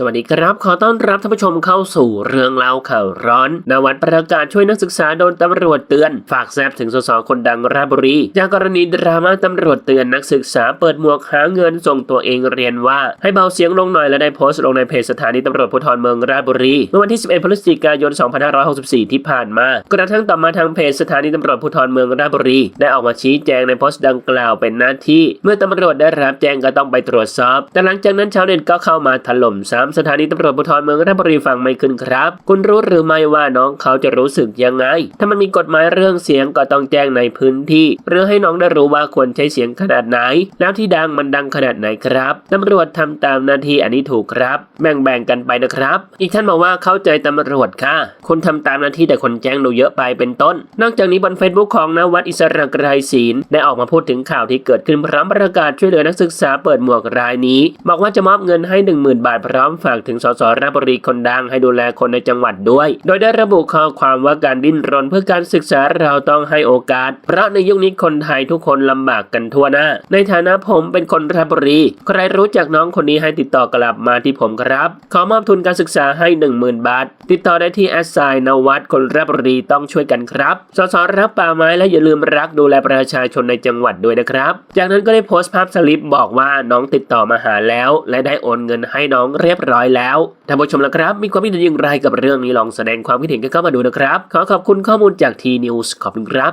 สวัสดีครับ ขอต้อนรับท่านผู้ชมเข้าสู่เรื่องเล่าข่าวร้อนนวัดประกาศช่วยนักศึกษาโดนตำรวจเตือน ฝากแซบถึงสสคนดังราชบุรี จากกรณีดราม่าตำรวจเตือนนักศึกษาเปิดหมวกหาเงินส่งตัวเองเรียนว่า ให้เบาเสียงลงหน่อยและได้โพสต์ลงในเพจสถานีตำรวจภูธรเมืองราชบุรี เมื่อวันที่ 11 พฤศจิกายน 2564 ที่ผ่านมา กระทั่งต่อมาทางเพจสถานีตำรวจภูธรเมืองราชบุรี ได้ออกมาชี้แจงในโพสต์ดังกล่าวเป็นหน้าที่ เมื่อตำรวจได้รับแจ้งก็ต้องไปตรวจสอบ แต่หลังจากนั้นชาวเน็ตก็เข้ามาถล่มซ้ำสถานีตำรวจภูธรเมืองราชบุรีฟังไม่ขึ้นครับ คุณรู้หรือไม่ว่าน้องเขาจะรู้สึกยังไง ถ้ามันมีกฎหมายเรื่องเสียงก็ต้องแจ้งในพื้นที่เพื่อให้น้องได้รู้ว่าควรใช้เสียงขนาดไหน แล้วที่ดังมันดังขนาดไหนครับตำรวจทำตามหน้าที่อันนี้ถูกครับ แบ่งๆกันไปนะครับ อีกท่านบอกว่าเข้าใจตำรวจค่ะคุณทำตามหน้าที่แต่คนแจ้งดูเยอะไปเป็นต้น นอกจากนี้บนเฟซบุ๊กของนวัดอิสระไกรศีลได้ออกมาพูดถึงข่าวที่เกิดขึ้นพร้อมประกาศช่วยเหลือนักศึกษาเปิดหมวกรายนี้ บอกว่าจะมอบเงินให้ 10,000 บาทพร้อมฝากถึงสสราชบุรีคนดังให้ดูแลคนในจังหวัดด้วย โดยได้ระบุข้อความว่าการดิ้นรนเพื่อการศึกษาเราต้องให้โอกาส เพราะในยุคนี้คนไทยทุกคนลำบากกันทั่วหน้า ในฐานะผมเป็นคนราชบุรี ใครรู้จักน้องคนนี้ให้ติดต่อกลับมาที่ผมครับ ขอมอบทุนการศึกษาให้ 10,000 บาท ติดต่อได้ที่แอสไซน์นวัดคนราชบุรีต้องช่วยกันครับ สสรับป่าไม้และอย่าลืมรักดูแลประชาชนในจังหวัดด้วยนะครับ จากนั้นก็ได้โพสต์ภาพสลิปบอกว่าน้องติดต่อมาหาแล้ว และได้โอนเงินให้น้องเรียบบร้อยแล้วท่านผู้ชมละครับ มีความคิดเห็นอย่างไรกับเรื่องนี้ลองแสดงความคิดเห็นกันเข้ามาดูนะครับ ขอขอบคุณข้อมูลจากทีนิวส์ขอบคุณครับ